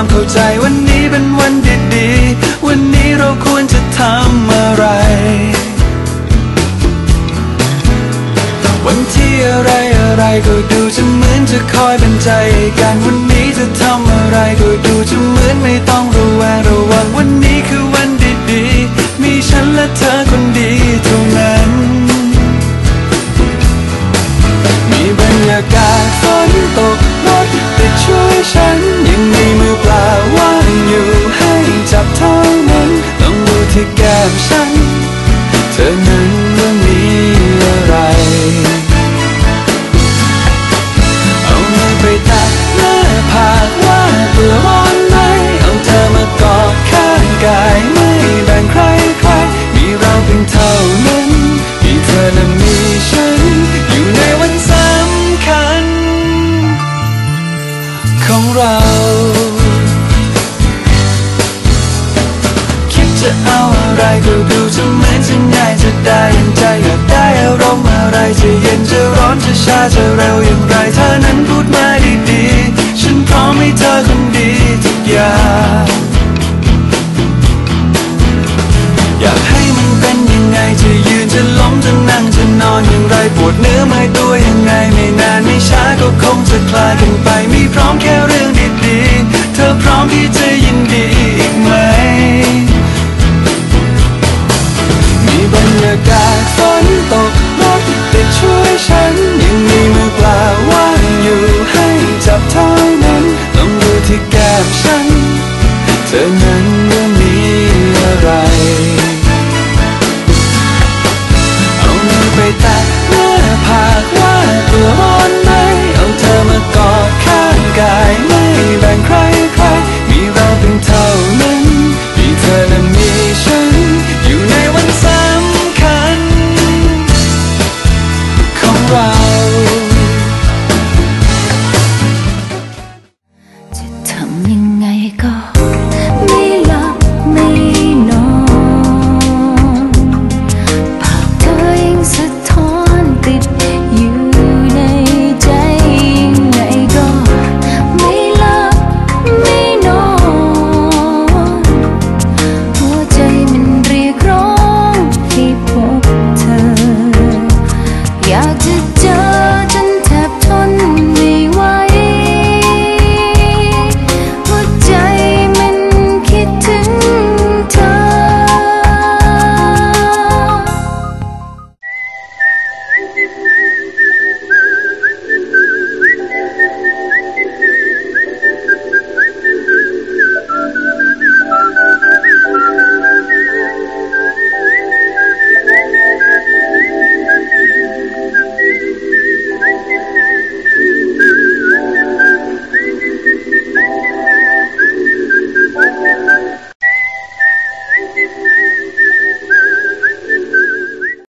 ความเข้าใจวันนี้เป็นวันดีๆ วันนี้เราควรจะทำอะไร วันที่อะไรอะไรก็ดูจะเหมือนจะคอยเป็นใจกันวันนี้จะทำอะไรก็ดูจะเหมือนไม่ต้องระแวงระวังวันนี้คือวันดีๆ มีฉันและเธอคนดีเท่ ที่แก้มฉัน เธอนั้นว่ามีอะไร เอามือไปแตะหน้าผากว่าเบื่อร้อนไหมเอาเธอมากอดข้างกายไม่แบ่งใครใคร มีเราเพียงเท่านั้นมีเธอและมีฉัน อยู่ในวันสำคัญของเรา จะเอาอะไรก็ดูจะเหมือนจะง่ายจะได้อย่างใจอยากได้อารมณ์อะไรจะเย็นจะร้อนจะช้าจะเร็วอย่างไรเธอนั้นพูดมาดีๆ ฉันพร้อมให้เธอคนดีทุกอย่างอยากให้มันเป็นยังไงจะยืนจะล้มจะนั่งจะนอนอย่างไรปวดเนื้อเมื่อยตัวยังไงไม่นานไม่ช้าก็คงจะคลายกันไปมีพร้อมแค่ tanto